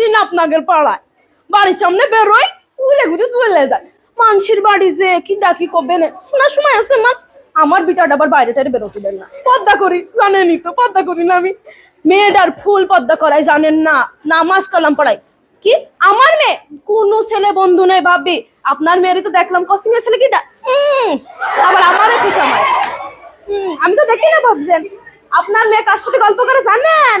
আসি না আপনাদের পাড়ায়। বাড়ির সামনে বেরোই ঘুরে ঘুরে চলে যায়। মানুষের বাড়ি যে, কি ডাকি কবে না শোনার সময় আছে, মা। আমার বিটাটা আবার বাইরে টাইরে বেরোতে দেন না। পদ্মা করি জানেনই তো, পদ্মা করি না আমি। মেয়েটার ফুল পদ্মা করাই জানেন না। নামাজ কালাম পড়াই কি? আমার মেয়ে? কোনো ছেলে বন্ধু নেই, ভাবি। আপনার মেয়েরই তো দেখলাম কসিং এর ছেলে কি আবার আমারও কি সময় আমি তো দেখি না, ভাবছেন। আপনার মেয়ে কার সাথে গল্প করে, জানেন?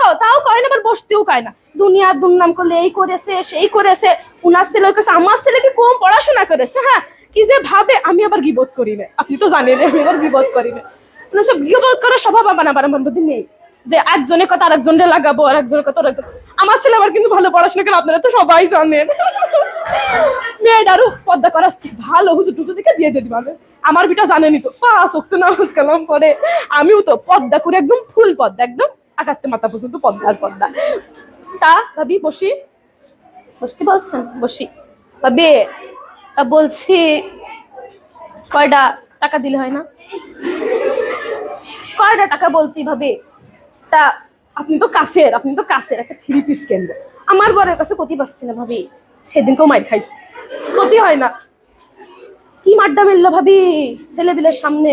তাও তাও কয় না, আবার বসতেও কয় না। দুনিয়ার দুর্নাম করলে এই করেছে, সেই করেছে, উনার ছেলে করেছে আমার ছেলে কি কম পড়াশোনা করেছে? হ্যাঁ কি যে ভাবে, আমি আবার গিবোধ করি না। আপনি তো জানেন, আমি আবার গিবোধ করি না। মানে সব গিবোধ করার স্বভাব আমার আবার আমার মধ্যে নেই। যে একজনের কথা আর একজনের লাগাবো আর একজনের কথা আর একজন আমার ছেলে আবার কিন্তু ভালো পড়াশোনা করে, আপনারা তো সবাই জানেন। মেয়েটারও পদ্মা করাচ্ছি। ভালো, হুজুর টুজু দিকে বিয়ে দিয়ে দিবে আমার বিটা জানেনি তো। পাঁচ অক্ট নামাজ কালাম পরে আমিও তো পদ্মা করে একদম ফুল পদ্মা একদম আকাত্তে মাথা পর্যন্ত পদ্মার পদ্মা। তা, ভাবি, বসি। বসতে বলছেন? বসি। ভাবি, তা বলছি কয়টা টাকা দিলে হয় না? কয়টা টাকা বলছি, ভাবি? তা আপনি তো কাছের, আপনি তো কাছের একটা থ্রি পিস কিনবো আমার বরের কাছে ক্ষতি পাচ্ছি না, ভাবি। সেদিনকেও মাইর খাইছি। ক্ষতি হয় না। কি মাড্ডা মেললো ভাবি? ছেলেবিলের সামনে।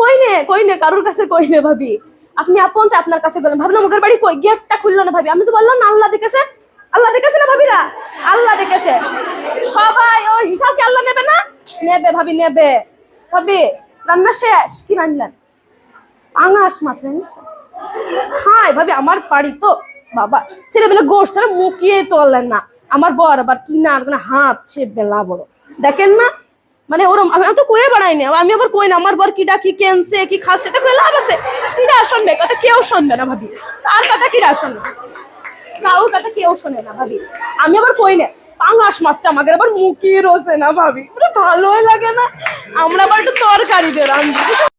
কই নে কই নে কারোর কাছে কই নে ভাবি। আপনি আপন তো আপনার কাছে গেলেন। ভাবলাম ওদের বাড়ি কই? গেটটা খুললো না ভাবি। আমি তো বললাম না, আল্লাহ দেখেছে। আল্লাহ দেখেছে না ভাবিরা? আল্লাহ দেখেছে। সবাই ওই হিসাব কি আল্লাহ নেবে না? নেবে ভাবি নেবে। ভাবি, রান্না শেষ? কি রান্নার? পাঙাশ মাছ রান্না হাই ভাবি, আমার বাড়ি তো, বাবা, ছেলেবেলে গোষ্ঠ তারা মুখিয়ে তোলেন না। আমার বর আবার মানে হাত সে বেলা বড়। দেখেন না মানে ওরম, আমি তো কয়ে বাড়াই না। আমি আবার কই না, আমার বর কিটা কি কেনছে, কি খাচ্ছে, এটা কয়ে লাভ আছে? কিটা শুনবে, কথা কেউ শুনবে না ভাবি। তার কথা কিটা শুনবে? কাউ কথা কেউ শোনে না ভাবি। আমি আবার কই না, পাঙাশ মাছটা আমাদের আবার মুখিয়ে রোজে না ভাবি। ভালোই লাগে না। আমরা আবার একটু তরকারি দিয়ে রান্না